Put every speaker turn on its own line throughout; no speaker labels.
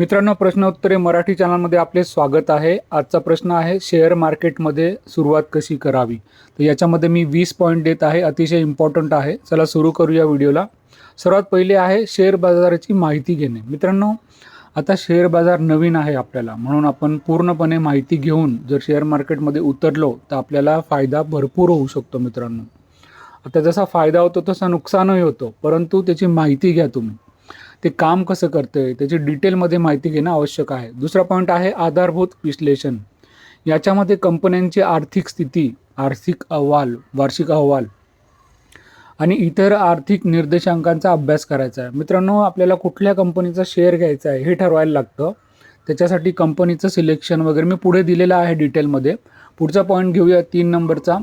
मित्रांनो प्रश्न उत्तरे मराठी चॅनलमध्ये आपले स्वागत आहे. आजचा प्रश्न आहे शेअर मार्केटमध्ये सुरुवात कशी करावी? तर याच्यामध्ये मी वीस पॉईंट देत आहे अतिशय इम्पॉर्टंट आहे. चला सुरू करूया व्हिडिओला. सर्वात पहिले आहे शेअर बाजाराची माहिती घेणे. मित्रांनो आता शेअर बाजार नवीन आहे आपल्याला. म्हणून आपण पूर्णपणे माहिती घेऊन जर शेअर मार्केटमध्ये उतरलो तर आपल्याला फायदा भरपूर होऊ शकतो मित्रांनो. आता जसा फायदा होतो तसा नुकसानही होतो. परंतु त्याची माहिती घ्या तुम्ही. ते काम कसं करतंय त्याची डिटेलमध्ये माहिती घेणं आवश्यक आहे. दुसरा पॉईंट आहे आधारभूत विश्लेषण. याच्यामध्ये कंपन्यांची आर्थिक स्थिती आर्थिक अहवाल वार्षिक अहवाल आणि इतर आर्थिक निर्देशांकांचा अभ्यास करायचा आहे. मित्रांनो आपल्याला कुठल्या कंपनीचा शेअर घ्यायचा आहे हे ठरवायला लागतं. त्याच्यासाठी कंपनीचं सिलेक्शन वगैरे मी पुढे दिलेलं आहे डिटेलमध्ये पुढचा पॉईंट घेऊया तीन नंबरचा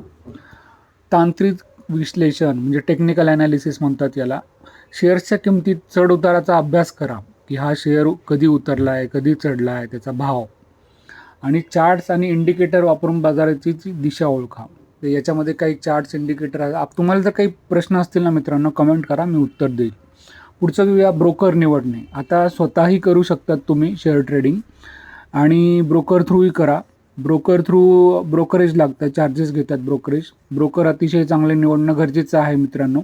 तांत्रिक विश्लेषण म्हणजे टेक्निकल ॲनालिसिस म्हणतात याला. शेअर्सच्या किमतीत चढ उताराचा अभ्यास करा की हा शेअर कधी उतरला आहे कधी चढला आहे त्याचा भाव. आणि चार्ट्स आणि इंडिकेटर वापरून बाजाराची दिशा ओळखा. तर याच्यामध्ये काही चार्ट्स इंडिकेटर आहेत तुम्हाला जर काही प्रश्न असतील ना मित्रांनो कमेंट करा मी उत्तर देईल. पुढचं घेऊया ब्रोकर निवडणे. आता स्वतःही करू शकतात तुम्ही शेअर ट्रेडिंग आणि ब्रोकर थ्रूही करा. ब्रोकर थ्रू ब्रोकरेज लागतं. चार्जेस घेतात ब्रोकरेज ब्रोकर अतिशय चांगले निवडणं गरजेचं आहे मित्रांनो.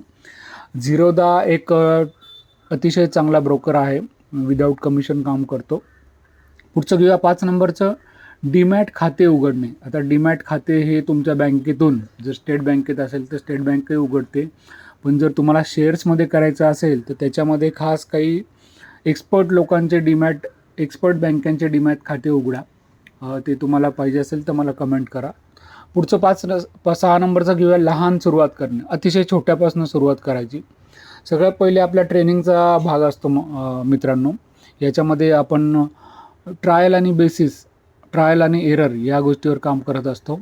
झिरोदा एक अतिशय चांगला ब्रोकर आहे. विदाऊट कमिशन काम करतो. पुढचं घेऊया पाच नंबरचं. डीमॅट खाते उघडणे. आता डीमॅट खाते हे तुमच्या बँकेतून जर स्टेट बँकेत असेल तर स्टेट बँकही उघडते. पण जर तुम्हाला शेअर्समध्ये करायचं असेल तर त्याच्यामध्ये खास काही एक्सपर्ट लोकांचे डीमॅट एक्सपर्ट बँकांचे डीमॅट खाते उघडा. ते तुम्हाला पाहिजे असेल तर मला कमेंट करा. पुढचं पाच न- सहा नंबरचा घेऊया लहान सुरुवात करणे. अतिशय छोट्यापासून सुरुवात करायची. सगळ्यात पहिले आपल्या ट्रेनिंगचा भाग असतो म- मित्रांनो. याच्यामध्ये आपण ट्रायल आणि बेसिस ट्रायल आणि एरर या गोष्टीवर काम करत असतो.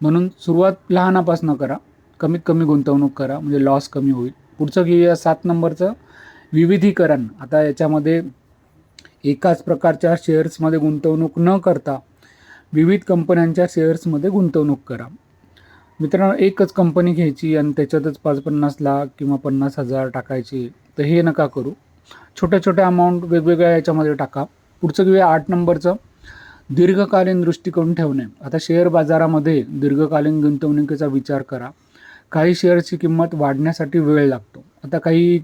म्हणून सुरुवात लहानापासून करा. कमीत कमी गुंतवणूक करा. म्हणजे लॉस कमी होईल. पुढचं घेऊया सात नंबरचं विविधीकरण. आता याच्यामध्ये एकाच प्रकारच्या शेअर्समध्ये गुंतवणूक न करता विविध कंपन्यांच्या शेअर्समध्ये गुंतवणूक करा. मित्रांनो एकच कंपनी घ्यायची आणि त्याच्यातच पाच पन्नास लाख किंवा पन्नास हजार टाकायचे तर हे नका करू. छोट्या छोट्या अमाऊंट वेगवेगळ्या याच्यामध्ये टाका. पुढचं घेऊया आठ नंबरचं. दीर्घकालीन दृष्टिकोन ठेवणे. आता शेअर बाजारामध्ये दीर्घकालीन गुंतवणुकीचा विचार करा. काही शेअरची किंमत वाढण्यासाठी वेळ लागतो. आता काही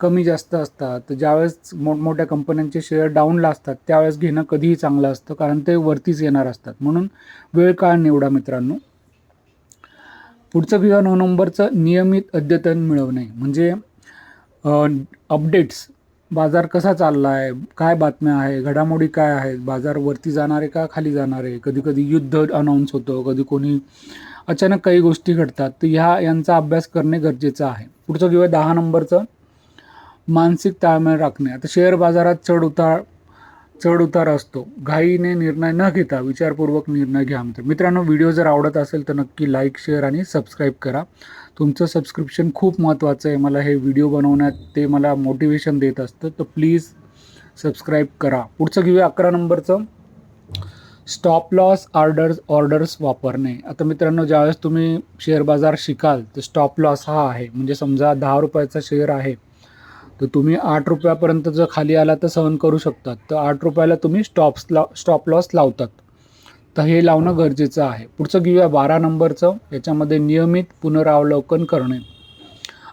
कमी जास्त असतात तर ज्यावेळेस मोठमोठ्या कंपन्यांचे शेअर डाऊनला असतात त्यावेळेस घेणं कधीही चांगलं असतं कारण ते वरतीच येणार असतात. म्हणून वेळ काळ निवडा मित्रांनो. पुढचं किंवा नऊ नंबरचं नियमित अद्यतन मिळवणे म्हणजे अपडेट्स बाजार कसा चालला आहे काय बातम्या आहे घडामोडी काय आहेत बाजार वरती जाणारे का खाली जाणारे? कधी कधी युद्ध अनाऊन्स होतं कधी कोणी अचानक काही गोष्टी घडतात तर ह्या यांचा अभ्यास करणे गरजेचं आहे. पुढचं किंवा दहा नंबरचं मानसिक ताळमेळ राखणे. आता शेअर बाजारात चढ उतार चढ उतार असतो. घाईने निर्णय न घेता विचारपूर्वक निर्णय घ्या मित्र. मित्रांनो व्हिडिओ जर आवडत असेल तर नक्की लाईक शेअर आणि सबस्क्राईब करा. तुमचं सबस्क्रिप्शन खूप महत्त्वाचं आहे. मला हे व्हिडिओ बनवण्यात ते मला मोटिवेशन देत असतं. तर प्लीज सबस्क्राईब करा. पुढचं घेऊया अकरा नंबरचं. स्टॉप लॉस ऑर्डर्स ऑर्डर्स वापरणे. आता मित्रांनो ज्यावेळेस तुम्ही शेअर बाजार शिकाल तर स्टॉप लॉस हा आहे. म्हणजे समजा दहा रुपयाचा शेअर आहे. तर तुम्ही आठ रुपयापर्यंत जर खाली आला तर सहन करू शकतात. तर आठ रुपयाला तुम्ही स्टॉप्स ला स्टॉप लॉस लावतात. तर हे लावणं गरजेचं आहे. पुढचं घेऊया बारा नंबरचं. याच्यामध्ये नियमित पुनरावलोकन करणे.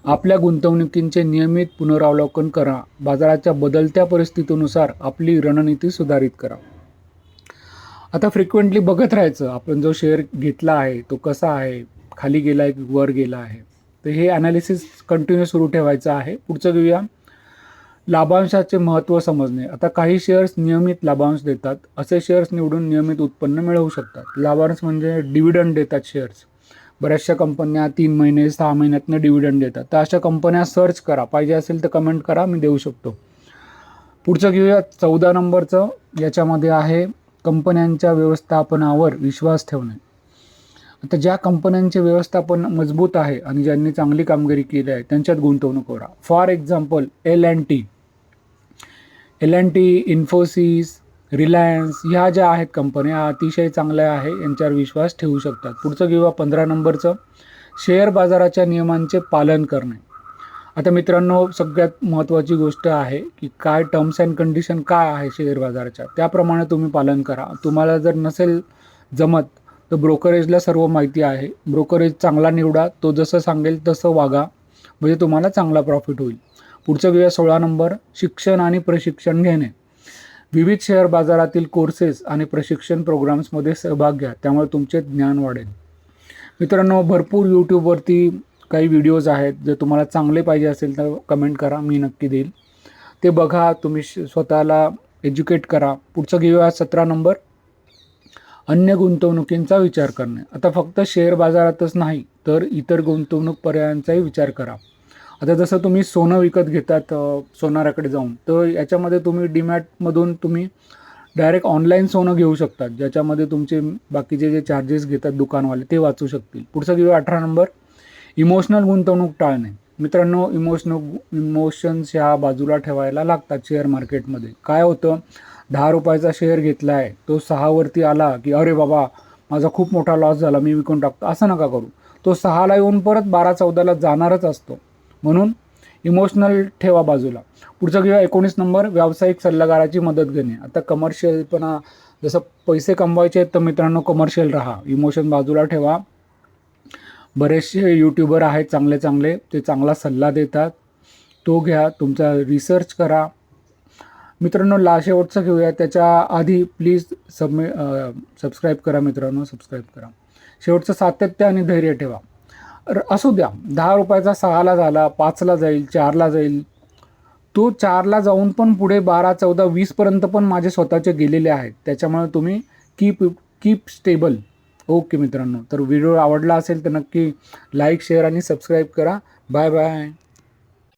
आपल्या गुंतवणुकींचे नियमित पुनरावलोकन करा. बाजाराच्या बदलत्या परिस्थितीनुसार आपली रणनीती सुधारित करा. आता फ्रिक्वेंटली बघत राहायचं. आपण जो शेअर घेतला आहे तो कसा आहे? खाली गेला आहे की वर गेला आहे? तर हे ॲनालिसिस कंटिन्यू सुरू ठेवायचं आहे. पुढचं घेऊया. लाभांशाचे महत्त्व समजणे. आता काही शेअर्स नियमित लाभांश देतात. असे शेअर्स निवडून नियमित उत्पन्न मिळवू शकतात. लाभांश म्हणजे डिव्हिडंड देतात शेअर्स बऱ्याचशा कंपन्या तीन महिने सहा महिन्यातनं डिव्हिडंड देतात. तर अशा कंपन्या सर्च करा. पाहिजे असेल तर कमेंट करा. मी देऊ शकतो. पुढचं घेऊया. चौदा नंबरचं. याच्यामध्ये आहे कंपन्यांच्या व्यवस्थापनावर विश्वास ठेवणे. आता ज्या कंपन्यांचे व्यवस्थापन मजबूत आहे आणि ज्यांनी चांगली कामगिरी केली आहे त्यांच्यात गुंतवणूक करा. For example L and T L and T Infosys Reliance ह्या ज्या आहेत कंपन्या ह्या अतिशय चांगल्या आहे यांच्यावर विश्वास ठेवू शकतात. पुढचं किंवा पंधरा नंबरचं. शेअर बाजाराच्या नियमांचे पालन करणे. आता मित्रांनो सगळ्यात महत्त्वाची गोष्ट आहे की काय टर्म्स अँड कंडिशन काय आहे शेअर बाजाराच्या? त्याप्रमाणे तुम्ही पालन करा. तुम्हाला जर नसेल जमत तर ब्रोकरेजला सर्व माहिती आहे. ब्रोकरेज चांगला निवडा तो जसं सांगेल तसं वागा. म्हणजे तुम्हाला चांगला प्रॉफिट होईल. पुढचं घेऊया सोळा नंबर शिक्षण आणि प्रशिक्षण घेणे. विविध शेअर बाजारातील कोर्सेस आणि प्रशिक्षण प्रोग्राम्समध्ये सहभाग घ्या. त्यामुळे तुमचे ज्ञान वाढेल. मित्रांनो भरपूर यूट्यूबवरती काही व्हिडिओज आहेत. जर तुम्हाला चांगले पाहिजे असेल तर कमेंट करा. मी नक्की देईल. ते बघा. तुम्ही श- स्वतःला एज्युकेट करा. पुढचं घेऊया सतरा नंबर अन्य गुंतवणुकींचा विचार करणे. आता फक्त शेअर बाजारातच नाही तर इतर गुंतवणूक पर्यायांचाही विचार करा. आता जसं तुम्ही सोनं विकत घेतात सोनाराकडे जाऊन तर याच्यामध्ये तुम्ही डीमॅटमधून तुम्ही डायरेक्ट ऑनलाईन सोनं घेऊ शकतात ज्याच्यामध्ये तुमचे बाकीचे जे चार्जेस घेतात दुकानवाले ते वाचू शकतील. पुढचं घेऊया अठरा नंबर इमोशनल गुंतवणूक टाळणे. मित्रांनो इमोशनल इमोशन्स ह्या बाजूला ठेवायला लागतात शेअर मार्केटमध्ये. काय होतं? दहा रुपयाचा शेअर घेतला आहे तो सहावरती आला की अरे बाबा माझा खूप मोठा लॉस झाला मी विकून टाकतो. असं नका करू. तो सहाला येऊन परत बारा चौदाला जाणारच असतो. म्हणून इमोशनल ठेवा बाजूला. पुढचं घेऊया एकोणीस नंबर व्यावसायिक सल्लागाराची मदत घेणे. आता कमर्शियलपणा जसं पैसे कमवायचे आहेत तर मित्रांनो कमर्शियल राहा. इमोशन बाजूला ठेवा. बरेचसे यूट्यूबर आहेत चांगले चांगले ते चांगला सल्ला देतात. तो घ्या तुमचा रिसर्च करा. मित्रांनो ला शेवटचं घेऊया. त्याच्या आधी प्लीज सबमि सबस्क्राईब करा मित्रांनो सबस्क्राईब करा. शेवटचं सातत्य आणि धैर्य ठेवा. र- असू द्या. दहा रुपयाचा सहाला झाला पाचला जाईल चारला जाईल. तो चारला जाऊन पण पुढे बारा चौदा वीसपर्यंत पण माझे स्वतःचे गेलेले आहेत. त्याच्यामुळे तुम्ही कीप कीप स्टेबल ओके मित्रांनो. तर व्हिडिओ आवडला असेल तर नक्की लाईक शेअर आणि सबस्क्राईब करा. Bye bye